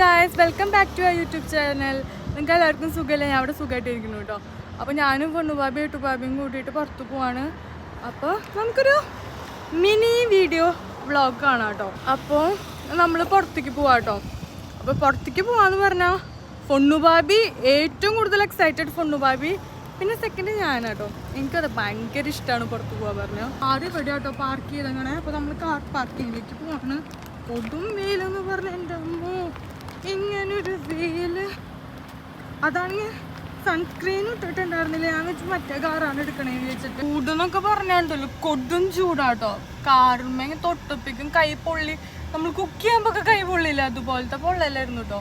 Guys welcome back to our YouTube channel നിങ്ങൾക്ക് എല്ലാവർക്കും സുഖമല്ലേ ഞാൻ അവിടെ സുഖമായിട്ടിരിക്കുന്നു കേട്ടോ. അപ്പോൾ ഞാനും പൊണ്ണുബാബി എട്ടുബാബിയും കൂട്ടിയിട്ട് പുറത്ത് പോവാണ്. അപ്പോൾ നമുക്കൊരു മിനി വീഡിയോ വ്ളോഗ് കാണാം കേട്ടോ. അപ്പോൾ നമ്മൾ പുറത്തേക്ക് പോവാം കേട്ടോ. അപ്പോൾ പുറത്തേക്ക് പോവാന്ന് പറഞ്ഞാൽ പൊണ്ണുബാബി ഏറ്റവും കൂടുതൽ എക്സൈറ്റഡ് പൊണ്ണുബാബി പിന്നെ സെക്കൻഡ് ഞാൻ കേട്ടോ. എനിക്കത് ഭയങ്കര ഇഷ്ടമാണ് പുറത്ത് പോകാൻ പറഞ്ഞു. ആദ്യം ഇവിടെ കേട്ടോ പാർക്ക് ചെയ്തങ്ങനെ. അപ്പോൾ നമ്മൾ കാർ പാർക്കിങ്ങിലേക്ക് പോവാണ്. കൊടും വെയിലെന്ന് പറഞ്ഞ എന്റെ അമ്മോ. ഇങ്ങനൊരു വെയിൽ അതാണെങ്കിൽ സൺസ്ക്രീൻ ഇട്ടിട്ടുണ്ടായിരുന്നില്ല? ഞാൻ വെച്ച് മറ്റേ കാറാണ് എടുക്കണേന്ന് വെച്ചിട്ട് ചൂടെന്നൊക്കെ പറഞ്ഞാണ്ടല്ലോ കൊടും ചൂടാട്ടോ. കാറുമ്മ തൊട്ടപ്പിക്കും കൈ പൊള്ളി. നമ്മൾ കുക്ക് ചെയ്യുമ്പോൾ കൈ പൊള്ളില്ല അതുപോലത്തെ പൊള്ളലായിരുന്നു കേട്ടോ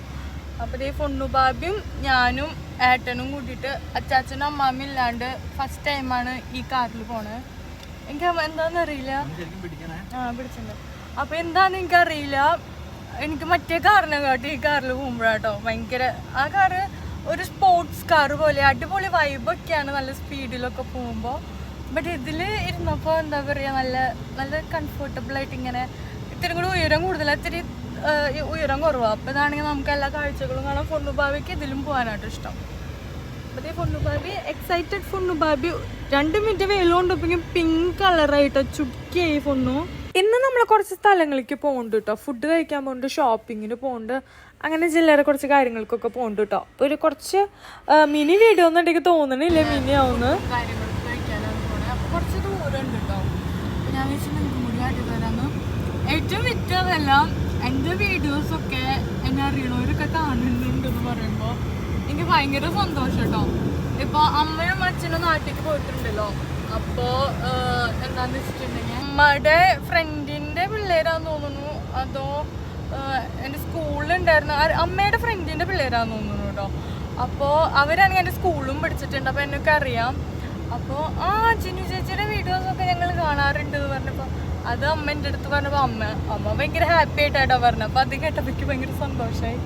അപ്പോൾ ഈ പൊണ്ണുബാബിയും ഞാനും ഏട്ടനും കൂട്ടിയിട്ട് അച്ചാച്ചനും അമ്മാമ്മ ഇല്ലാണ്ട് ഫസ്റ്റ് ടൈമാണ് ഈ കാറിൽ പോണേ. എനിക്ക് എന്താണെന്ന് അറിയില്ല ആ പിടിച്ചിട്ടുണ്ട്. അപ്പോൾ എന്താണെന്ന് എനിക്കറിയില്ല. എനിക്ക് മറ്റേ കാറിനെ കാട്ടി ഈ കാറിൽ പോകുമ്പോഴാട്ടോ ഭയങ്കര ആ കാറ് ഒരു സ്പോർട്സ് കാർ പോലെ അടിപൊളി വൈബൊക്കെയാണ് നല്ല സ്പീഡിലൊക്കെ പോകുമ്പോൾ ബട്ട് ഇതിൽ ഇരുന്നപ്പോൾ എന്താ പറയുക നല്ല നല്ല കംഫർട്ടബിൾ ആയിട്ട് ഇങ്ങനെ ഇത്തിരി കൂടി ഉയരം കൂടുതൽ ഇത്തിരി ഉയരം കുറവാണ് അപ്പോൾ ഇതാണെങ്കിൽ നമുക്ക് എല്ലാ കാഴ്ചകളും കാണാൻ പൊണ്ണുബാവിക്ക് ഇതിലും പോകാനായിട്ട് ഇഷ്ടം. അപ്പോൾ പൊണ്ണുബാബി എക്സൈറ്റഡ് പൊണ്ണുബാബി രണ്ട് മിനിറ്റ് വെയിലുകൊണ്ടിപ്പോൾ പിങ്ക് കളറായിട്ട് ചുക്കിയായി പൊണ്ണു ഇന്ന് നമ്മൾ കുറച്ച് സ്ഥലങ്ങളിലേക്ക് പോകുന്നുണ്ട് കേട്ടോ ഫുഡ് കഴിക്കാൻ പോകുന്നുണ്ട് ഷോപ്പിങ്ങിന് പോകുന്നുണ്ട് അങ്ങനെ ജില്ലയുടെ കുറച്ച് കാര്യങ്ങൾക്കൊക്കെ പോകുന്നുണ്ട് കേട്ടോ അപ്പോൾ ഒരു കുറച്ച് മിനി വീഡിയോ ഒന്നും എനിക്ക് തോന്നണില്ല മിനി ആവുന്ന. കുറച്ച് ഞാൻ ഏറ്റവും വിറ്റതെല്ലാം എന്റെ വീഡിയോസൊക്കെ എന്നെ അറിയണവരൊക്കെ കാണുന്നുണ്ടെന്ന് പറയുമ്പോൾ എനിക്ക് ഭയങ്കര സന്തോഷം കേട്ടോ ഇപ്പോൾ അമ്മയും അച്ഛനും നാട്ടിലേക്ക് പോയിട്ടുണ്ടല്ലോ. അപ്പോൾ എന്താണെന്ന് വെച്ചിട്ടുണ്ടെങ്കിൽ അമ്മയുടെ ഫ്രണ്ടിന്റെ പിള്ളേരാന്ന് തോന്നുന്നു. അതോ എന്റെ സ്കൂളിലുണ്ടായിരുന്ന അമ്മയുടെ ഫ്രണ്ടിന്റെ പിള്ളേരാന്ന് തോന്നുന്നു കേട്ടോ. അപ്പോൾ അവരാണെങ്കിൽ എന്റെ സ്കൂളും പഠിച്ചിട്ടുണ്ട്. അപ്പോൾ എന്നൊക്കെ അറിയാം. അപ്പോൾ ആ ചിന്നു ചേച്ചിയുടെ വീഡിയോസ് ഒക്കെ ഞങ്ങൾ കാണാറുണ്ട് എന്ന് പറഞ്ഞപ്പോൾ അത് അമ്മ അടുത്ത് പറഞ്ഞപ്പോൾ അമ്മ അമ്മ ഭയങ്കര ഹാപ്പി ആയിട്ടാട്ടോ പറഞ്ഞത്. അപ്പോൾ അത് കേട്ടപ്പോൾ എനിക്ക് ഭയങ്കര സന്തോഷമായി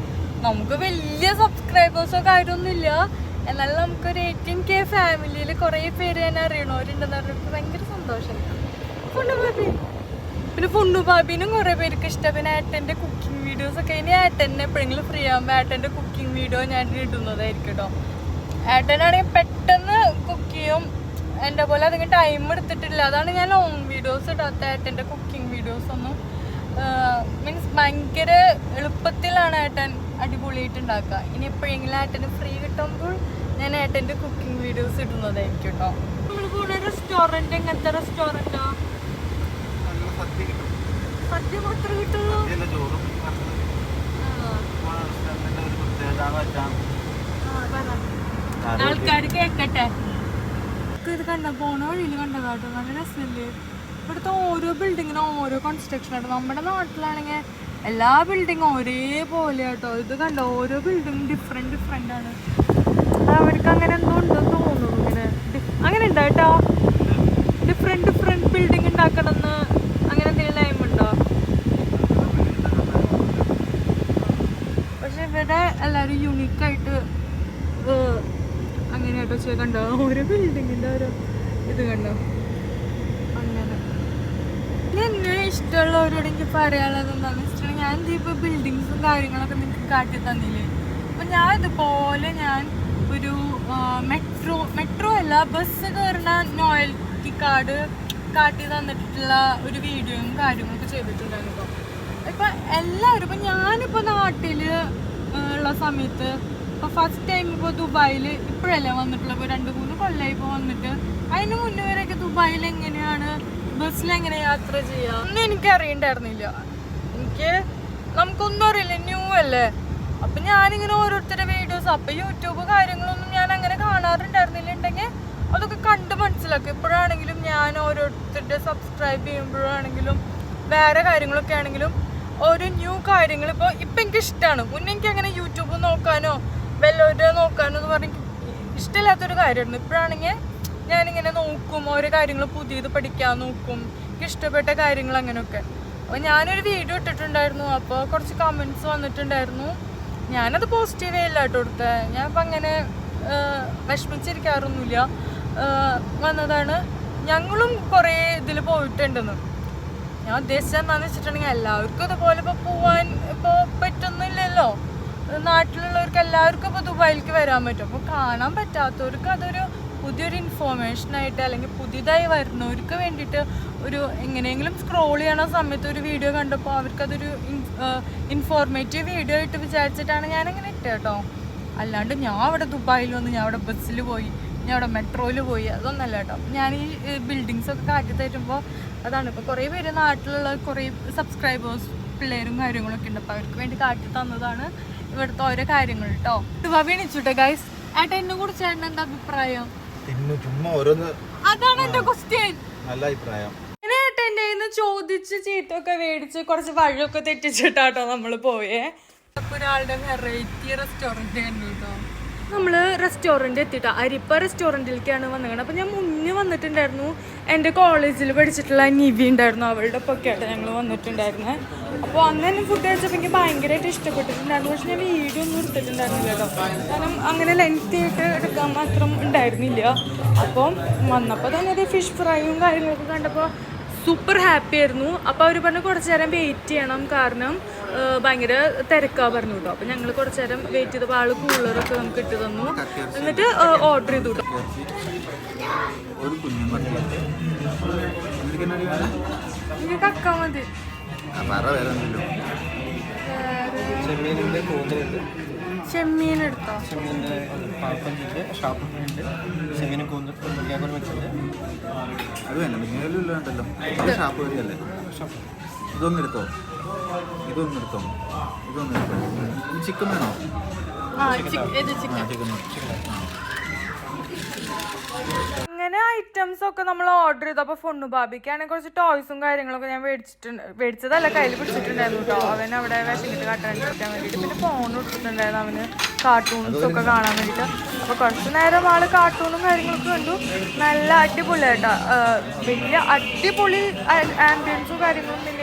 നമുക്ക് വലിയ സബ്സ്ക്രൈബേഴ്സോ കാര്യമൊന്നുമില്ല എന്നാലും നമുക്കൊരു എയ്റ്റീൻ കെ ഫാമിലിയിൽ കുറേ പേര് തന്നെ അറിയണവരുണ്ടെന്ന് പറഞ്ഞപ്പോൾ ഭയങ്കര സന്തോഷം ഫുണ്ണുബാബി ഫുണ്ണു ബാബിനും കുറെ പേർക്ക് ഇഷ്ടം. പിന്നെ ഏട്ടന്റെ കുക്കിംഗ് വീഡിയോസ് ഒക്കെ. ഇനി ഏട്ടനെ എപ്പോഴെങ്കിലും ഫ്രീ ആകുമ്പോൾ ഏട്ടന്റെ കുക്കിംഗ് വീഡിയോ ഞാൻ ഇടുന്നതായിരിക്കും കേട്ടോ ഏട്ടനാണെങ്കിൽ പെട്ടെന്ന് കുക്ക് ചെയ്യും. എന്റെ പോലെ അധികം ടൈം എടുത്തിട്ടില്ല. അതാണ് ഞാൻ ലോങ് വീഡിയോസ് ഇടാത്ത ഏട്ടന്റെ കുക്കിംഗ് വീഡിയോസ് ഒന്നും. മീൻസ് ഭയങ്കര എളുപ്പത്തിലാണ് ഏട്ടൻ അടിപൊളിയായിട്ട് ഉണ്ടാക്കുക ഇനി എപ്പോഴെങ്കിലും ഏട്ടന് ഫ്രീ കിട്ടുമ്പോൾ ഞാൻ ഏട്ടന്റെ കുക്കിംഗ് വീഡിയോസ് ഇടുന്നതായിരിക്കും കേട്ടോ നമ്മൾ കൂടുതൽ റെസ്റ്റോറന്റ് എങ്ങനത്തെ റെസ്റ്റോറന്റാ സദ്യ മാത്രമേ കിട്ടുള്ളൂ? ആൾക്കാർ കേക്കട്ടെ. ഇത് കണ്ട? പോണ വഴിയിൽ കണ്ട? കേട്ടോ നല്ല രസമില്ലേ ഇവിടുത്തെ ഓരോ ബിൽഡിങ്ങിനും ഓരോ കൺസ്ട്രക്ഷൻ ആട്ടോ. നമ്മുടെ നാട്ടിലാണെങ്കിൽ എല്ലാ ബിൽഡിങ്ങും ഒരേപോലെ കേട്ടോ ഇത് കണ്ട? ഓരോ ബിൽഡിങ്ങും ഡിഫറെന്റ് ഡിഫറെന്റ് ആണ്. അവർക്ക് അങ്ങനെ എന്തോ ഉണ്ടെന്ന് തോന്നുന്നു ഇങ്ങനെ. അങ്ങനെ ഉണ്ടോ കേട്ടോ ഡിഫറെന്റ് ഡിഫറെന്റ് ബിൽഡിംഗ് ഉണ്ടാക്കണമെന്ന് എന്തെങ്കിലും ടൈം ഉണ്ടോ? പക്ഷെ ഇവിടെ എല്ലാവരും യുണീക്കായിട്ട് അങ്ങനെ കേട്ടോ ചെയ്ത് കണ്ടോ? ഓരോ ബിൽഡിങ്ങിന്റെ ഓരോ ഇത് കണ്ടോ? അങ്ങനെ. എന്നെ ഇഷ്ടമുള്ളവരോട് എനിക്ക് പറയാനുള്ളത് എന്താണെന്ന് വെച്ചിട്ടുണ്ടെങ്കിൽ ഞാൻ ഇപ്പോൾ ബിൽഡിങ്സും കാര്യങ്ങളൊക്കെ നിങ്ങൾക്ക് കാട്ടി തന്നില്ലേ? അപ്പം ഞാൻ ഇതുപോലെ ഞാൻ ഒരു മെട്രോ മെട്രോ അല്ല ബസ് കയറുന്ന നോയൽറ്റി കാർഡ് കാട്ടി തന്നിട്ടുള്ള ഒരു വീഡിയോയും കാര്യങ്ങളൊക്കെ ചെയ്തിട്ടുണ്ടായിരുന്നു കേട്ടോ ഇപ്പം എല്ലാവരും ഇപ്പം ഞാനിപ്പോൾ നാട്ടിൽ ഉള്ള സമയത്ത് ഇപ്പോൾ ഫസ്റ്റ് ടൈം ഇപ്പോൾ ദുബായിൽ ഇപ്പോഴല്ലേ വന്നിട്ടുള്ളത് ഇപ്പോൾ രണ്ട് മൂന്ന് കൊല്ലമായി ഇപ്പോൾ വന്നിട്ട്. അതിന് മുന്നേ വരെയൊക്കെ ദുബായിൽ എങ്ങനെയാണ് ബസ്സിൽ എങ്ങനെ യാത്ര ചെയ്യുക ഒന്നും എനിക്ക് അറിയണ്ടായിരുന്നില്ല. എനിക്ക് നമുക്കൊന്നും അറിയില്ല. ന്യൂ അല്ലേ? അപ്പം ഞാനിങ്ങനെ ഓരോരുത്തരുടെ വീഡിയോസ് അപ്പം യൂട്യൂബ് കാര്യങ്ങളൊന്നും ഞാൻ അങ്ങനെ കാണാറുണ്ടായിരുന്നില്ല. ഉണ്ടെങ്കിൽ അതൊക്കെ കണ്ട് മനസ്സിലാക്കും. ഇപ്പോഴാണെങ്കിലും ഞാൻ ഓരോരുത്തരുടെ സബ്സ്ക്രൈബ് ചെയ്യുമ്പോഴാണെങ്കിലും വേറെ കാര്യങ്ങളൊക്കെ ആണെങ്കിലും ഓരോ ന്യൂ കാര്യങ്ങൾ ഇപ്പോൾ ഇപ്പം എനിക്ക് ഇഷ്ടമാണ് മുന്നേ എനിക്ക് അങ്ങനെ യൂട്യൂബ് നോക്കാനോ വല്ലവരുടെ നോക്കാനോ എന്ന് പറഞ്ഞ് ഇഷ്ടമില്ലാത്തൊരു കാര്യമായിരുന്നു. ഇപ്പോഴാണെങ്കിൽ ഞാനിങ്ങനെ നോക്കും ഓരോ കാര്യങ്ങൾ പുതിയത് പഠിക്കാൻ നോക്കും എനിക്ക് ഇഷ്ടപ്പെട്ട കാര്യങ്ങൾ അങ്ങനെയൊക്കെ. അപ്പോൾ ഞാനൊരു വീഡിയോ ഇട്ടിട്ടുണ്ടായിരുന്നു. അപ്പോൾ കുറച്ച് കമൻസ് വന്നിട്ടുണ്ടായിരുന്നു. ഞാനത് പോസിറ്റീവേ ഇല്ല കേട്ടോ കൊടുത്തത് ഞാനിപ്പോൾ അങ്ങനെ വിഷമിച്ചിരിക്കാറൊന്നുമില്ല. വന്നതാണ്. ഞങ്ങളും കുറേ ഇതിൽ പോയിട്ടുണ്ടെന്ന്. ഞാൻ ഉദ്ദേശിച്ചത് എന്താണെന്ന് വെച്ചിട്ടുണ്ടെങ്കിൽ എല്ലാവർക്കും ഇതുപോലെ ഇപ്പോൾ പോവാൻ ഇപ്പോൾ പറ്റുന്നില്ലല്ലോ. നാട്ടിലുള്ളവർക്ക് എല്ലാവർക്കും ഇപ്പോൾ ദുബായിലേക്ക് വരാൻ പറ്റും. അപ്പോൾ കാണാൻ പറ്റാത്തവർക്ക് അതൊരു പുതിയൊരു ഇൻഫോർമേഷൻ ആയിട്ട് അല്ലെങ്കിൽ പുതിയതായി വരുന്നവർക്ക് വേണ്ടിയിട്ട് ഒരു എങ്ങനെയെങ്കിലും സ്ക്രോൾ ചെയ്യണ സമയത്ത് ഒരു വീഡിയോ കണ്ടപ്പോൾ അവർക്കതൊരു ഇൻഫോർമേറ്റീവ് വീഡിയോ ആയിട്ട് വിചാരിച്ചിട്ടാണ് ഞാനിങ്ങനെ ഇട്ടേട്ടോ അല്ലാണ്ട് ഞാൻ അവിടെ ദുബായിൽ വന്ന് ഞാൻ അവിടെ ബസ്സിൽ പോയി ഞാൻ അവിടെ മെട്രോയിൽ പോയി. അതൊന്നല്ല കേട്ടോ. ഞാൻ ഈ ബിൽഡിങ്സ് ഒക്കെ കാട്ടി തരുമ്പോൾ അതാണ് ഇപ്പോൾ കുറേ പേര് നാട്ടിലുള്ള കുറേ സബ്സ്ക്രൈബേഴ്സ് പിള്ളേരും കാര്യങ്ങളൊക്കെ ഉണ്ട്. അപ്പോൾ അവർക്ക് വേണ്ടി കാട്ടി തന്നതാണ് ഇവിടുത്തെ ഓരോ കാര്യങ്ങൾ കേട്ടോ. വീണിച്ചുട്ടേ എണിച്ചുട്ടെ ഗൈസ് ഏട്ടാ എന്നെ കുറിച്ച് ചേട്ടൻ എന്താ അഭിപ്രായം? അതാണ് എന്റെ ക്വസ്റ്റ്യൻ നല്ല അഭിപ്രായം. ഏട്ടാ എന്റെ ചോദിച്ച് ചീത്തൊക്കെ മേടിച്ച് കുറച്ച് വഴിയൊക്കെ തെറ്റിച്ചിട്ടാട്ടോ നമ്മൾ പോയേ. അപ്പൊ ഒരാളുടെ വെറൈറ്റി റെസ്റ്റോറന്റ് കണ്ടു കേട്ടോ റെസ്റ്റോറന്റ് എത്തിയിട്ട് അരിപ്പ റെസ്റ്റോറന്റിലേക്കാണ് വന്നിരിക്കുന്നത് അപ്പോൾ ഞാൻ മുന്നേ വന്നിട്ടുണ്ടായിരുന്നു. എന്റെ കോളേജിൽ പഠിച്ചിട്ടുള്ള നിവി ഉണ്ടായിരുന്നു. അവളുടെ ഒക്കെ ആയിട്ട് ഞങ്ങൾ വന്നിട്ടുണ്ടായിരുന്നത് അപ്പോൾ അന്ന് തന്നെ ഫുഡ് കഴിച്ചപ്പോൾ എനിക്ക് ഭയങ്കരമായിട്ട് ഇഷ്ടപ്പെട്ടിട്ടുണ്ടായിരുന്നു. പക്ഷെ ഞാൻ വീഡിയോ ഒന്നും എടുത്തിട്ടുണ്ടായിരുന്നില്ലല്ലോ കാരണം അങ്ങനെ ലെങ്തി ആയിട്ട് എടുക്കാൻ മാത്രം ഉണ്ടായിരുന്നില്ല. അപ്പം വന്നപ്പോൾ തന്നെ അത് ഫിഷ് ഫ്രൈയും കാര്യങ്ങളൊക്കെ കണ്ടപ്പോൾ സൂപ്പർ ഹാപ്പി ആയിരുന്നു. അപ്പോൾ അവർ പറഞ്ഞു കുറച്ച് നേരം വെയിറ്റ് ചെയ്യണം കാരണം ഭയങ്കര തിരക്കാ പറഞ്ഞു കേട്ടോ അപ്പോൾ ഞങ്ങൾ കുറച്ച് നേരം വെയിറ്റ് ചെയ്തപ്പോൾ ആൾ കൂളറൊക്കെ നമുക്ക് ഇട്ട് തന്നു. എന്നിട്ട് ഓർഡർ ചെയ്തു കേട്ടോ. ഒരു കുഞ്ഞും എനിക്ക് കക്കാൻ മതി. ചെമ്മീൻ എടുത്തോ? ചെമ്മീന്റെ അത് വേണ്ട ഷാപ്പ് വഴിയല്ലേ? ഇതൊന്നും എടുത്തോ? ഇതൊന്നും എടുത്തോ ഇതൊന്നും എടുത്തോ ചിക്കൻ വേണോ അങ്ങനെ ഐറ്റംസ് ഒക്കെ നമ്മൾ ഓർഡർ ചെയ്തു. അപ്പോൾ ഫുണ്ണു ബാബിക്കാണെങ്കിൽ കുറച്ച് ടോയ്സും കാര്യങ്ങളൊക്കെ ഞാൻ മേടിച്ചിട്ടുണ്ട്. മേടിച്ചതല്ല കയ്യിൽ പിടിച്ചിട്ടുണ്ടായിരുന്നു കേട്ടോ അവൻ അവിടെ വിശങ്ങിട്ട് കാട്ടാൻ കളിക്കാൻ വേണ്ടിയിട്ട്. പിന്നെ ഫോൺ കൊടുത്തിട്ടുണ്ടായിരുന്നു അവന് കാർട്ടൂൺസ് ഒക്കെ കാണാൻ വേണ്ടിട്ട് അപ്പോൾ കുറച്ച് നേരം ആൾ കാർട്ടൂണും കാര്യങ്ങളൊക്കെ കണ്ടു. നല്ല അടിപൊളി അടിപൊളിയായിട്ടാ വലിയ അടിപൊളി ആംബിയൻസും ഇല്ലെങ്കിലും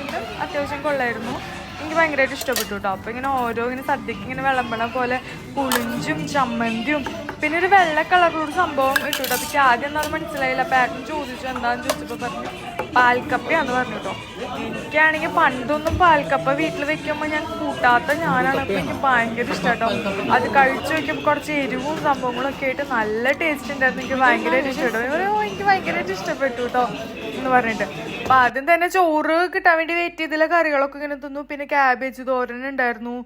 അത്യാവശ്യം കൊള്ളായിരുന്നു. എനിക്ക് ഭയങ്കരമായിട്ട് ഇഷ്ടപ്പെട്ടു കേട്ടോ അപ്പോൾ ഇങ്ങനെ ഓരോ ഇങ്ങനെ സദ്യക്ക് ഇങ്ങനെ വിളമ്പണ പോലെ പുളിഞ്ചും ചമ്മന്തിയും പിന്നെ ഒരു വെള്ള കളറിലൊരു സംഭവം ഇട്ടു കേട്ടോ അപ്പോൾ ആദ്യം എന്താണെന്ന് മനസ്സിലായില്ല. പാറ്റേൺ ചോദിച്ചു എന്താണെന്ന് ചോദിച്ചപ്പോൾ പറഞ്ഞു പാൽക്കപ്പയാന്ന് പറഞ്ഞു കേട്ടോ. എനിക്കാണെങ്കിൽ പണ്ടൊന്നും പാൽക്കപ്പ വീട്ടിൽ വെക്കുമ്പോൾ ഞാൻ കൂട്ടാത്ത ഞാനാണ്. അപ്പോൾ എനിക്ക് ഭയങ്കര ഇഷ്ടം കേട്ടോ അത് കഴിച്ചു വെക്കുമ്പോൾ കുറച്ച് എരിവും സംഭവങ്ങളൊക്കെ ആയിട്ട് നല്ല ടേസ്റ്റ് ഉണ്ടായിരുന്നു. എനിക്ക് ഭയങ്കരമായിട്ട് ഇഷ്ടപ്പെട്ടു എനിക്ക് ഭയങ്കരമായിട്ട് ഇഷ്ടപ്പെട്ടു കേട്ടോ എന്ന് പറഞ്ഞിട്ട്. അപ്പൊ ആദ്യം തന്നെ ചോറ് കിട്ടാൻ വേണ്ടി വെയിറ്റ് ചെയ്തില്ല. കറികളൊക്കെ ഇങ്ങനെ തിന്നു. പിന്നെ ക്യാബേജ് തോരൻ ഉണ്ടായിരുന്നു.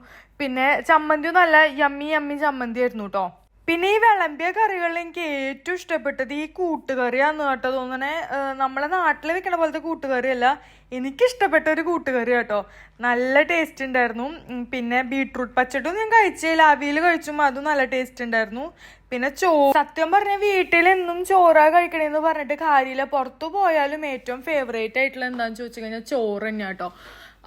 പിന്നെ ചമ്മന്തി നല്ല യമ്മി യമ്മി ചമ്മന്തി ആയിരുന്നു കേട്ടോ. പിന്നെ ഈ വിളമ്പിയ കറികളിൽ എനിക്ക് ഏറ്റവും ഇഷ്ടപ്പെട്ടത് ഈ കൂട്ടുകറിയാന്ന് കേട്ടോ തോന്നണേ. നമ്മളെ നാട്ടിൽ വെക്കണ പോലത്തെ കൂട്ടുകറിയല്ല. എനിക്കിഷ്ടപ്പെട്ട ഒരു കൂട്ടുകറി കേട്ടോ. നല്ല ടേസ്റ്റ് ഉണ്ടായിരുന്നു പിന്നെ ബീട്രൂട്ട് പച്ചട്ടും ഞാൻ കഴിച്ചില്ല. അവിയിൽ കഴിച്ചും അതും നല്ല ടേസ്റ്റ് ഉണ്ടായിരുന്നു പിന്നെ ചോ സത്യം പറഞ്ഞ വീട്ടിൽ എന്നും ചോറാ കഴിക്കണേന്ന് പറഞ്ഞിട്ട് കാര്യമില്ല പുറത്തു പോയാലും ഏറ്റവും ഫേവറേറ്റ് ആയിട്ടുള്ള എന്താന്ന് ചോദിച്ചു കഴിഞ്ഞാൽ ചോറ് തന്നെയാ കേട്ടോ.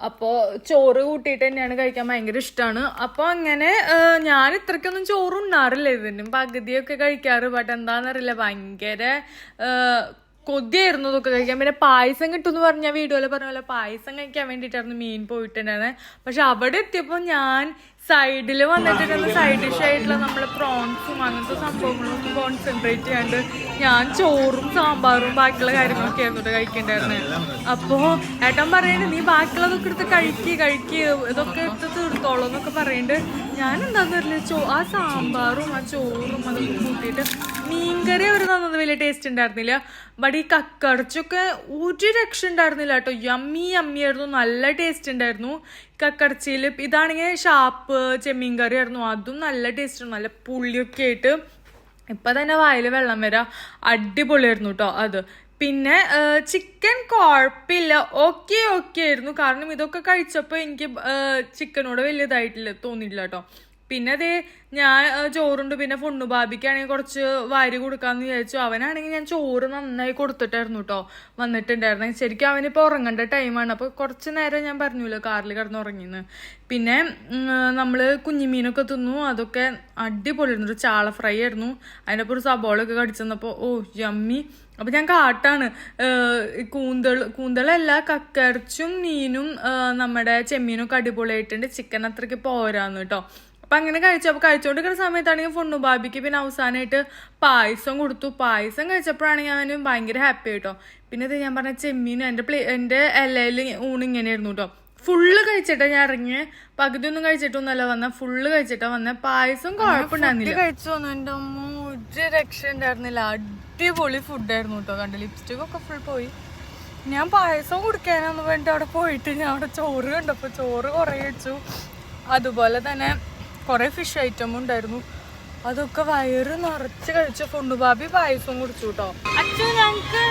അപ്പോൾ ചോറ് കൂട്ടിയിട്ട് തന്നെയാണ് കഴിക്കാൻ ഭയങ്കര ഇഷ്ടമാണ് അപ്പോൾ അങ്ങനെ ഞാൻ ഇത്രയ്ക്കൊന്നും ചോറ് ഉണ്ണാറില്ല ഇതിനും. പകുതിയൊക്കെ കഴിക്കാറ് ബട്ട് എന്താണെന്നറിയില്ല ഭയങ്കര കൊതിയായിരുന്നു ഇതൊക്കെ കഴിക്കാൻ. പിന്നെ പായസം കിട്ടും എന്ന് പറഞ്ഞ വീഡിയോയിൽ പറഞ്ഞ പോലെ പായസം കഴിക്കാൻ വേണ്ടിയിട്ടായിരുന്നു മീൻ പോയിട്ടുണ്ടായിരുന്നത് പക്ഷെ അവിടെ എത്തിയപ്പോൾ ഞാൻ സൈഡിൽ വന്നിട്ട് സൈഡ് ഡിഷ് ആയിട്ടുള്ള നമ്മളെ പ്രോൺസും അങ്ങനത്തെ സംഭവങ്ങളൊന്നും കോൺസെൻട്രേറ്റ് ചെയ്യാണ്ട് ഞാൻ ചോറും സാമ്പാറും ബാക്കിയുള്ള കാര്യങ്ങളൊക്കെ ആയിരുന്നു അപ്പോ അപ്പോൾ ഏട്ടൻ പറയുന്നത് നീ ബാക്കിയുള്ളതൊക്കെ എടുത്ത് കഴിക്കുക കഴിക്കുക ഇതൊക്കെ എടുത്ത് തീർത്തോളൂ എന്നൊക്കെ പറയുന്നുണ്ട് ഞാൻ എന്താന്ന് പറഞ്ഞില്ല ചോ ആ സാമ്പാറും ആ ചോറും അതൊക്കെ കൂട്ടിയിട്ട് മീൻകറി അവർ തന്നത് വലിയ ടേസ്റ്റ് ഉണ്ടായിരുന്നില്ല. ബട്ട് ഈ കക്കടച്ചൊക്കെ ഒരു രക്ഷ ഉണ്ടായിരുന്നില്ല കേട്ടോ. യമ്മി യമ്മി ആയിരുന്നു. നല്ല ടേസ്റ്റ് ഉണ്ടായിരുന്നു. കക്കടച്ചിയിൽ ഇതാണെങ്കിൽ ഷാപ്പ് ചെമ്മീൻ കറി ആയിരുന്നു. അതും നല്ല ടേസ്റ്റ് നല്ല പുളിയൊക്കെ ആയിട്ട്. ഇപ്പം തന്നെ വായിൽ വെള്ളം വരാം. അടിപൊളിയായിരുന്നു കേട്ടോ അത്. പിന്നെ ചിക്കൻ കുഴപ്പമില്ല ഓക്കെ ഓക്കെ ആയിരുന്നു. കാരണം ഇതൊക്കെ കഴിച്ചപ്പോൾ എനിക്ക് ചിക്കനോട് വലിയതായിട്ടില്ല തോന്നിയില്ല കേട്ടോ പിന്നെ അതേ ഞാൻ ചോറുണ്ട് പിന്നെ ഫുണ്ണു ബാബിക്കാണെങ്കിൽ കുറച്ച് വാരി കൊടുക്കാന്ന് വിചാരിച്ചു. അവനാണെങ്കിൽ ഞാൻ ചോറ് നന്നായി കൊടുത്തിട്ടായിരുന്നു കേട്ടോ വന്നിട്ടുണ്ടായിരുന്നത് ശരിക്കും അവനിപ്പോൾ ഉറങ്ങേണ്ട ടൈമാണ് അപ്പോൾ കുറച്ച് നേരം ഞാൻ പറഞ്ഞല്ലോ കാറിൽ കിടന്ന് ഉറങ്ങിന്ന് പിന്നെ നമ്മൾ കുഞ്ഞിമീനൊക്കെ തിന്നു. അതൊക്കെ അടിപൊളിയായിരുന്നു. ഒരു ചാള ഫ്രൈ ആയിരുന്നു. അതിന്റെ ഒരു സബോളൊക്കെ കടിച്ചു തന്നപ്പോൾ ഓ യമ്മി. അപ്പം ഞാൻ കാട്ടാണ്. കൂന്തൾ കൂന്തളല്ല കക്കറച്ചും മീനും നമ്മുടെ ചെമ്മീനൊക്കെ അടിപൊളിയായിട്ടുണ്ട്. ചിക്കൻ അത്രയ്ക്ക് പോരാന്ന് കേട്ടോ അപ്പം അങ്ങനെ കഴിച്ചു. അപ്പോൾ കഴിച്ചുകൊണ്ടിരിക്കുന്ന സമയത്താണെങ്കിൽ ഫുണ്ണു ബാബിക്ക് പിന്നെ അവസാനമായിട്ട് പായസം കൊടുത്തു. പായസം കഴിച്ചപ്പോഴാണെങ്കിൽ അവന് ഭയങ്കര ഹാപ്പി ആയിട്ടോ. പിന്നെ ഇത് ഞാൻ പറഞ്ഞ ചെമ്മീനും എന്റെ പ്ലേ എന്റെ ഇലയിൽ ഊണ് ഇങ്ങനെയായിരുന്നു കേട്ടോ ഫുള്ള് കഴിച്ചിട്ടാ ഞാൻ ഇറങ്ങി പകുതി ഒന്നും കഴിച്ചിട്ടൊന്നല്ല വന്ന. ഫുള്ള് കഴിച്ചിട്ടാ വന്ന. പായസം കുഴപ്പമുണ്ടായിരുന്നില്ല. കഴിച്ചു വന്നു. എന്റെ അമ്മ ഒരു രക്ഷ ഉണ്ടായിരുന്നില്ല. അടിപൊളി ഫുഡായിരുന്നു കേട്ടോ കണ്ട്? ലിപ്സ്റ്റിക് ഒക്കെ ഫുൾ പോയി. ഞാൻ പായസം കുടിക്കാനാന്ന് വേണ്ടി അവിടെ പോയിട്ട് ഞാൻ അവിടെ ചോറ് കണ്ടപ്പോൾ ചോറ് കുറേ കഴിച്ചു അതുപോലെ തന്നെ കുറെ ഫിഷ് ഐറ്റം ഉണ്ടായിരുന്നു. അതൊക്കെ വയറ് നിറച്ച് കഴിച്ച ഫുണ്ടുബാബി പായസം കുടിച്ചു കേട്ടോ അച്ഛൻ ഞങ്ങക്ക്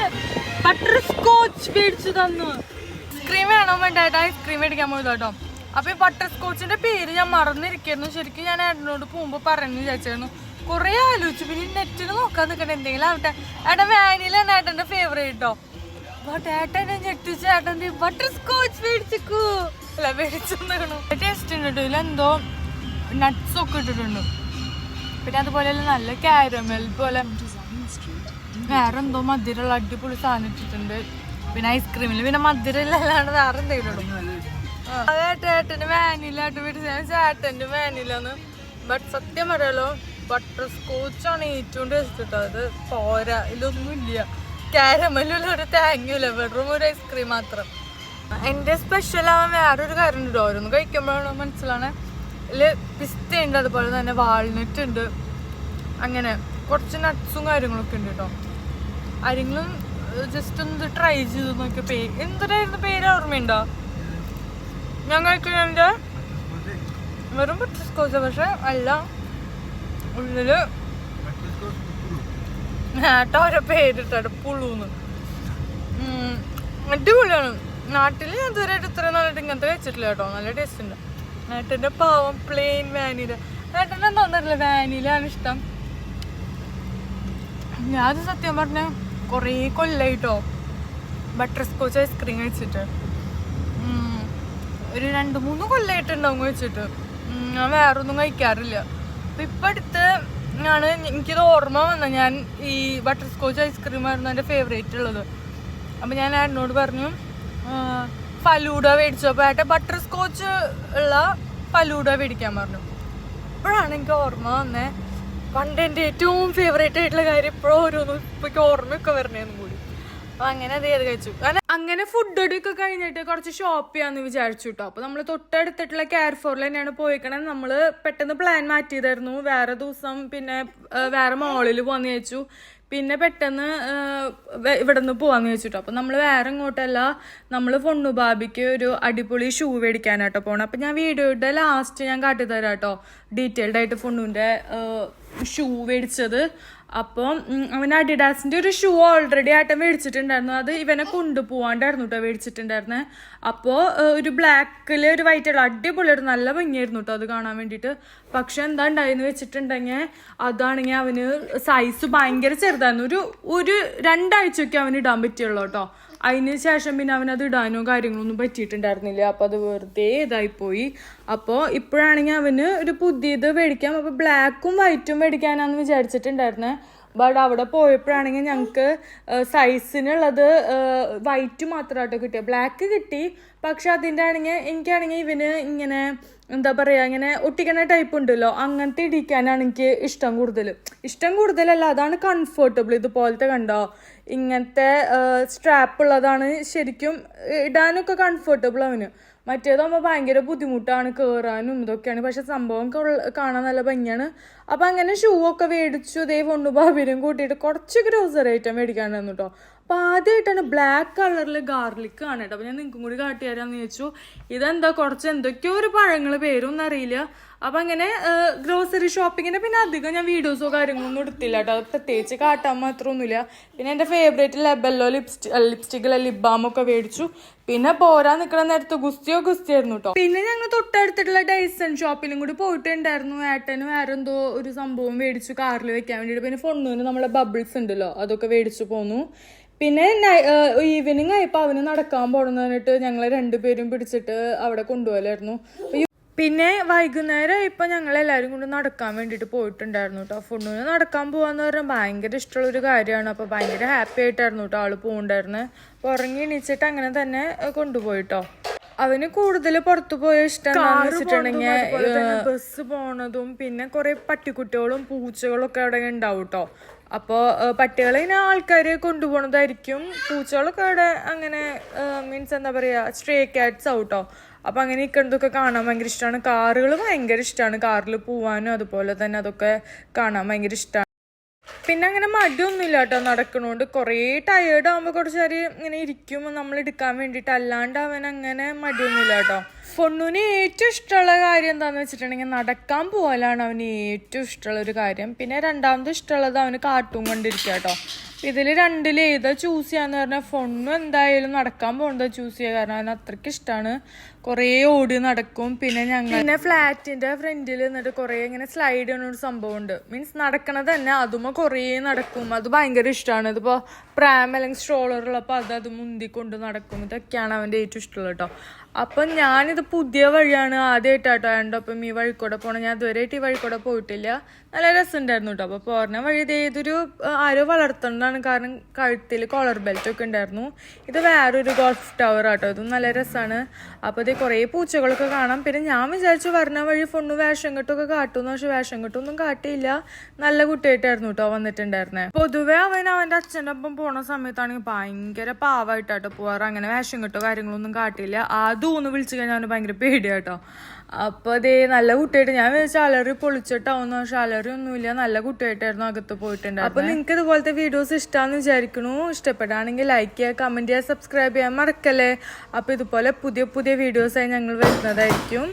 ബട്ടർ സ്കോച്ച് മേടിച്ചു തന്നു. ഐസ്ക്രീം വേണം വേണ്ടായിട്ട് ഐസ്ക്രീം മേടിക്കാൻ പോയത് കേട്ടോ അപ്പൊ ഈ ബട്ടർ സ്കോച്ചിന്റെ പേര് ഞാൻ മറന്നിരിക്കുന്നു. ശരിക്കും ഞാൻ ഏട്ടനോട് പോകുമ്പോ പറഞ്ഞു വിചാരിച്ചായിരുന്നു. കുറെ ആലോചിച്ചു. പിന്നെ നെറ്റിൽ നോക്കാൻ നിൽക്കണ്ട എന്തെങ്കിലും ആവട്ടെ. ഏട്ടൻ വാനിലാണ് ഏട്ടന്റെ ഫേവറേറ്റ് കേട്ടോ ബട്ട് ഏട്ടനെ ഞെട്ടിച്ച് ഏട്ടൻ ബട്ടർ സ്കോച്ച് മേടിച്ചു അല്ല മേടിച്ചു ടേസ്റ്റ് ഉണ്ട് കേട്ടോ ഇതിലെന്തോ നട്ട്സ് ഒക്കെ ഇട്ടിട്ടുണ്ട്. പിന്നെ അതുപോലെ നല്ല കാരമൽ പോലെ വേറെ എന്തോ മധുരമുള്ള അടിപൊളി സാധനം ഇട്ടിട്ടുണ്ട്. പിന്നെ ഐസ്ക്രീമിൽ പിന്നെ മധുരം അല്ലാണ്ട് വേറെ എന്തെങ്കിലും ചേട്ടന് വാനില ആയിട്ട് പിടിച്ച ചേട്ടന്റെ വാനിലാന്ന് ബട്ട് സത്യം പറയാലോ ബട്ടർ സ്കോച്ചാണ് ഏറ്റവും ടേസ്റ്റ് കിട്ടുക അത്. പോരാ ഇതൊന്നുമില്ല ഇല്ല. കാരമലും ഒരു തേങ്ങയില്ല വെറും ഒരു ഐസ്ക്രീം മാത്രം. എന്റെ സ്പെഷ്യൽ ആവാൻ വേറൊരു കാര്യം ഉണ്ട് ഓരോന്ന് കഴിക്കുമ്പോഴാണ് മനസ്സിലാണ്? പിസ്ത ഉണ്ട് അതുപോലെ തന്നെ വാൾനട്ട് ഉണ്ട് അങ്ങനെ കുറച്ച് നട്ട്സും കാര്യങ്ങളൊക്കെ ഉണ്ട് കേട്ടോ ആരെങ്കിലും ജസ്റ്റ് ഒന്ന് ട്രൈ ചെയ്ത് നോക്കിയ പേ എന്തിനായിരുന്നു പേര് ഓർമ്മയുണ്ടോ? ഞാൻ കഴിക്കുന്നുണ്ട് വെറും ബട്ടർസ്കോച്ച് പക്ഷെ അല്ല ഉള്ളിൽ ഏട്ട ഓരോ പേരിട്ടാണ് പുളുന്ന്. അടിപൊളിയാണ്. നാട്ടിൽ ഇതുവരെയായിട്ട് ഇത്ര നന്നായിട്ട് ഇങ്ങനത്തെ കഴിച്ചിട്ടില്ല കേട്ടോ നല്ല ടേസ്റ്റ് ഉണ്ട്. ഏട്ടന്റെ പാവം പ്ലെയിൻ വാനില ഏട്ടന്റെ തോന്നില്ല വാനിലാണ് ഇഷ്ടം. ഞാൻ സത്യം പറഞ്ഞ കുറേ കൊല്ലായിട്ടോ ബട്ടർ സ്കോച്ച് ഐസ്ക്രീം കഴിച്ചിട്ട്. ഒരു രണ്ട് മൂന്ന് കൊല്ലായിട്ടുണ്ടാവും കഴിച്ചിട്ട്. ഞാൻ ഞാൻ വേറൊന്നും കഴിക്കാറില്ല. അപ്പം ഇപ്പം അടുത്ത് ആണ് എനിക്കിത് ഓർമ്മ വന്ന ഞാൻ ഈ ബട്ടർ സ്കോച്ച് ഐസ്ക്രീം ആയിരുന്നു എന്റെ ഫേവറേറ്റ് ഉള്ളത്. അപ്പം ഞാൻ ആടിനോട് പറഞ്ഞു ഫലൂഡ മേടിച്ചു അപ്പോൾ ഏട്ട ബട്ടർ സ്കോച്ച് ഉള്ള ഫലൂഡ മേടിക്കാൻ പറഞ്ഞു. ഇപ്പോഴാണ് എനിക്ക് ഓർമ്മ വന്നേ. പണ്ട് എന്റെ ഏറ്റവും ഫേവറേറ്റ് ആയിട്ടുള്ള കാര്യം ഇപ്പോഴും ഓരോന്നും ഇപ്പൊ ഓർമ്മയൊക്കെ വരണേന്നും കൂടി. അപ്പൊ അങ്ങനെ അത് ചെയ്ത് കഴിച്ചു. അങ്ങനെ ഫുഡ് ഒക്കെ കഴിഞ്ഞിട്ട് കുറച്ച് ഷോപ്പ് ചെയ്യാന്ന് വിചാരിച്ചു കേട്ടോ അപ്പൊ നമ്മൾ തൊട്ടടുത്തിട്ടുള്ള കെയർഫോറിൽ തന്നെയാണ് പോയിക്കണേ നമ്മൾ പെട്ടെന്ന് പ്ലാൻ മാറ്റിയതായിരുന്നു. വേറെ ദിവസം പിന്നെ വേറെ മോളിൽ പോകാന്ന് വിചാരിച്ചു. പിന്നെ പെട്ടെന്ന് ഇവിടെ നിന്ന് പോവാന്ന് വെച്ചിട്ടോ അപ്പം നമ്മൾ വേറെ ഇങ്ങോട്ടല്ല നമ്മൾ പൊണ്ണു ബാബിക്ക് ഒരു അടിപൊളി ഷൂ മേടിക്കാനാട്ടോ പോകണം അപ്പം ഞാൻ വീഡിയോയുടെ ലാസ്റ്റ് ഞാൻ കാട്ടിത്തരാം കേട്ടോ ഡീറ്റെയിൽഡ് ആയിട്ട് ഷൂ മേടിച്ചത്. അപ്പം അവൻ അഡിഡാസിന്റെ ഒരു ഷൂ ഓൾറെഡി ആയിട്ട് മേടിച്ചിട്ടുണ്ടായിരുന്നു. അത് ഇവനെ കൊണ്ടുപോവാണ്ടായിരുന്നു കേട്ടോ മേടിച്ചിട്ടുണ്ടായിരുന്നത് അപ്പോൾ ഒരു ബ്ലാക്കിൽ ഒരു വൈറ്റ് ഉള്ള അടിപൊളിയായിരുന്നു നല്ല ഭംഗിയായിരുന്നു കേട്ടോ അത് കാണാൻ വേണ്ടിയിട്ട്. പക്ഷെ എന്താ ഉണ്ടായെന്ന് വെച്ചിട്ടുണ്ടെങ്കിൽ അതാണെങ്കിൽ അവന് സൈസ് ഭയങ്കര ചെറുതായിരുന്നു. ഒരു ഒരു രണ്ടാഴ്ചയൊക്കെ അവന് ഇടാൻ പറ്റിയുള്ളൂ കേട്ടോ അതിന് ശേഷം പിന്നെ അവനത് ഇടാനോ കാര്യങ്ങളൊന്നും പറ്റിയിട്ടുണ്ടായിരുന്നില്ല. അപ്പോൾ അത് വെറുതെ ഇതായിപ്പോയി. അപ്പോൾ ഇപ്പോഴാണെങ്കിൽ അവന് ഒരു പുതിയത് മേടിക്കാം. അപ്പോൾ ബ്ലാക്കും വൈറ്റും മേടിക്കാനാന്ന് വിചാരിച്ചിട്ടുണ്ടായിരുന്നേ. ബട്ട് അവിടെ പോയപ്പോഴാണെങ്കിൽ ഞങ്ങൾക്ക് സൈസിനുള്ളത് വൈറ്റ് മാത്രമായിട്ടോ കിട്ടിയത് ബ്ലാക്ക് കിട്ടി. പക്ഷെ അതിന്റെ ആണെങ്കിൽ എനിക്കാണെങ്കിൽ ഇവന് ഇങ്ങനെ എന്താ പറയുക ഇങ്ങനെ ഒട്ടിക്കണ ടൈപ്പ് ഉണ്ടല്ലോ. അങ്ങനത്തെ ഇടിക്കാനാണ് എനിക്ക് ഇഷ്ടം കൂടുതൽ. ഇഷ്ടം കൂടുതലല്ല അതാണ് കംഫർട്ടബിൾ ഇതുപോലത്തെ കണ്ടോ? ഇങ്ങനത്തെ സ്ട്രാപ്പ് ഉള്ളതാണ് ശരിക്കും ഇടാനൊക്കെ കംഫർട്ടബിൾ അവന്. മറ്റേതാകുമ്പോൾ ഭയങ്കര ബുദ്ധിമുട്ടാണ് കയറാനും ഇതൊക്കെയാണ്. പക്ഷെ സംഭവം കാണാൻ നല്ല ഭംഗിയാണ്. അപ്പം അങ്ങനെ ഷൂ ഒക്കെ മേടിച്ചു ഇതേ കൊണ്ടു ബാബിനും കൂട്ടിയിട്ട് കുറച്ച് ഗ്രോസറി ഐറ്റം മേടിക്കാണ്ടായിരുന്നു കേട്ടോ അപ്പം ആദ്യമായിട്ടാണ് ബ്ലാക്ക് കളറിൽ ഗാർലിക് ആണ് കേട്ടോ അപ്പം ഞാൻ നിങ്ങൾക്കും കൂടി കാട്ടി തരാമെന്ന് ചോദിച്ചു ഇതെന്താ കുറച്ച് എന്തൊക്കെയോ ഒരു പഴങ്ങൾ പേരൊന്നും അറിയില്ല. അപ്പം അങ്ങനെ ഗ്രോസറി ഷോപ്പിങ്ങിന് പിന്നെ അധികം ഞാൻ വീഡിയോസോ കാര്യങ്ങളൊന്നും എടുത്തില്ല കേട്ടോ അത് പ്രത്യേകിച്ച് കാട്ടാൻ മാത്രമൊന്നുമില്ല. പിന്നെ എന്റെ ഫേവറേറ്റ് ലെബല്ലോ ലിപ്സ്റ്റിക് ലിപ്സ്റ്റിക്കിലെ ലിപ് ബാം ഒക്കെ മേടിച്ചു. പിന്നെ പോരാൻ നിൽക്കുന്ന നേരത്ത് ഗുസ്തിയോ ഗുസ്തിയായിരുന്നു കേട്ടോ പിന്നെ ഞങ്ങൾ തൊട്ടടുത്തിട്ടുള്ള ഡൈസൺ ഷോപ്പിലും കൂടി പോയിട്ടുണ്ടായിരുന്നു. ഏട്ടന് വേറെ എന്തോ ഒരു സംഭവം മേടിച്ചു കാറിൽ വെക്കാൻ വേണ്ടിയിട്ട്. പിന്നെ ഫോണിന് നമ്മളെ ബബിൾസ് ഉണ്ടല്ലോ അതൊക്കെ മേടിച്ചു പോന്നു. പിന്നെ ഈവനിങ് ആയപ്പോൾ അവന് നടക്കാൻ പോകണമെന്ന് പറഞ്ഞിട്ട് ഞങ്ങൾ രണ്ടുപേരും പിടിച്ചിട്ട് അവിടെ കൊണ്ടുപോകലായിരുന്നു. പിന്നെ വൈകുന്നേരം ഇപ്പം ഞങ്ങൾ എല്ലാവരും കൊണ്ട് നടക്കാൻ വേണ്ടിയിട്ട് പോയിട്ടുണ്ടായിരുന്നു കേട്ടോ ഫുഡിന് നടക്കാൻ പോകാന്ന് പറഞ്ഞാൽ ഭയങ്കര ഇഷ്ടമുള്ളൊരു കാര്യമാണ്. അപ്പോൾ ഭയങ്കര ഹാപ്പി ആയിട്ടായിരുന്നു കേട്ടോ ആൾ പോകണ്ടായിരുന്നു അപ്പോൾ ഉറങ്ങി എണീച്ചിട്ട് അങ്ങനെ തന്നെ കൊണ്ടുപോയിട്ടോ. അവന് കൂടുതൽ പുറത്തു പോയ ഇഷ്ടം വെച്ചിട്ടുണ്ടെങ്കിൽ ബസ് പോണതും പിന്നെ കുറെ പട്ടിക്കുട്ടികളും പൂച്ചകളും ഒക്കെ അവിടെ ഉണ്ടാവും കേട്ടോ അപ്പോൾ പട്ടികളെ ഇങ്ങനെ ആൾക്കാർ കൊണ്ടുപോകണതായിരിക്കും പൂച്ചകളൊക്കെ അവിടെ അങ്ങനെ മീൻസ് എന്താ പറയുക സ്ട്രേ ക്യാറ്റ്സ് ആവും കേട്ടോ അപ്പം അങ്ങനെ ഇക്കണതൊക്കെ കാണാൻ ഭയങ്കര ഇഷ്ടമാണ് കാറുകൾ ഭയങ്കര ഇഷ്ടമാണ് കാറിൽ പോവാനും അതുപോലെ തന്നെ അതൊക്കെ കാണാൻ ഭയങ്കര ഇഷ്ടമാണ് പിന്നെ അങ്ങനെ മടിയൊന്നുമില്ല കേട്ടോ നടക്കണോണ്ട്. കുറേ ടയേർഡ് ആകുമ്പോൾ കുറച്ച് നേരം ഇങ്ങനെ ഇരിക്കും. നമ്മൾ എടുക്കാൻ വേണ്ടിയിട്ട് അല്ലാണ്ട് അവൻ അങ്ങനെ മടിയൊന്നുമില്ല കേട്ടോ. പൊണ്ണുവിന് ഏറ്റവും ഇഷ്ടമുള്ള കാര്യം എന്താണെന്ന് വെച്ചിട്ടുണ്ടെങ്കിൽ നടക്കാൻ പോകലാണ് അവന് ഏറ്റവും ഇഷ്ടമുള്ള ഒരു കാര്യം. പിന്നെ രണ്ടാമത് ഇഷ്ടമുള്ളത് അവന് കാർട്ടൂൺ കണ്ടിരിക്കുക കേട്ടോ. ഇതിൽ രണ്ടിൽ ഏതാ ചൂസ് ചെയ്യാന്ന് പറഞ്ഞാൽ ഫൊണ്ണു എന്തായാലും നടക്കാൻ പോകുന്നത് ചൂസ് ചെയ്യുക. കാരണം അവന് അത്രയ്ക്ക് ഇഷ്ടമാണ് കുറേ ഓടി നടക്കും. പിന്നെ ഞങ്ങൾ പിന്നെ ഫ്ലാറ്റിന്റെ ഫ്രണ്ടിൽ നിന്നിട്ട് കുറേ ഇങ്ങനെ സ്ലൈഡ് ചെയ്യുന്ന ഒരു സംഭവം ഉണ്ട് മീൻസ് നടക്കണത് തന്നെ അതുമ്പോൾ കുറേ നടക്കും. അത് ഭയങ്കര ഇഷ്ടമാണ് ഇതിപ്പോൾ പ്രാം അല്ലെങ്കിൽ സ്ട്രോളറുള്ളപ്പോൾ അത് അത് മുന്തിക്കൊണ്ട് നടക്കും. ഇതൊക്കെയാണ് അവന്റെ ഏറ്റവും ഇഷ്ടമുള്ളത് കേട്ടോ. അപ്പം ഞാനിത് പുതിയ വഴിയാണ് ആദ്യമായിട്ടാട്ടോ എന്റെ ഒപ്പം ഈ വഴിക്കൂടെ പോകണം ഞാൻ ഇതുവരെയായിട്ട് ഈ വഴിക്കൂടെ പോയിട്ടില്ല. നല്ല രസമുണ്ടായിരുന്നു കേട്ടോ അപ്പോൾ പോരണ വഴി ഇത് ഏതൊരു ആരോ വളർത്തുന്നതാണ്. കാരണം കഴുത്തിൽ കോളർ ബെൽറ്റ് ഒക്കെ ഉണ്ടായിരുന്നു. ഇത് വേറൊരു ഗോൾഫ് ടവർ ആട്ടോ. ഇതും നല്ല രസമാണ് അപ്പോൾ ഇത് കുറേ പൂച്ചകളൊക്കെ കാണാം. പിന്നെ ഞാൻ വിചാരിച്ചു വരണ വഴി ഫൊണ്ണു വേഷം കെട്ടൊക്കെ കാട്ടുമെന്ന് പക്ഷെ വേഷം കെട്ടൊന്നും കാട്ടിയില്ല. നല്ല കുട്ടിയായിട്ടായിരുന്നു കേട്ടോ വന്നിട്ടുണ്ടായിരുന്നെ. പൊതുവെ അവൻ അവന്റെ അച്ഛന്റെ ഒപ്പം പോണ സമയത്താണെങ്കിൽ ഭയങ്കര പാവായിട്ടാട്ടോ പോവാറ്. അങ്ങനെ വേഷം കെട്ടോ കാര്യങ്ങളൊന്നും കാട്ടിയില്ല. അതൂന്ന് വിളിച്ചു കഴിഞ്ഞാൽ അവന് ഭയങ്കര പേടിയാട്ടോ. അപ്പോൾ അതേ നല്ല കുട്ടിയായിട്ട് ഞാൻ അലറി പൊളിച്ചിട്ടാവുന്നു പക്ഷെ അലറി ഒന്നുമില്ല. നല്ല കുട്ടിയായിട്ടായിരുന്നു അകത്ത് പോയിട്ടുണ്ട് അപ്പോൾ നിങ്ങൾക്ക് ഇതുപോലത്തെ വീഡിയോസ് ഇഷ്ടമാണെന്ന് വിചാരിക്കുന്നു ഇഷ്ടപ്പെടുകയാണെങ്കിൽ ലൈക്ക് ചെയ്യുക കമന്റ് ചെയ്യുക സബ്സ്ക്രൈബ് ചെയ്യാൻ മറക്കല്ലേ? അപ്പോൾ ഇതുപോലെ പുതിയ പുതിയ വീഡിയോസായി ഞങ്ങൾ വരുന്നതായിരിക്കും.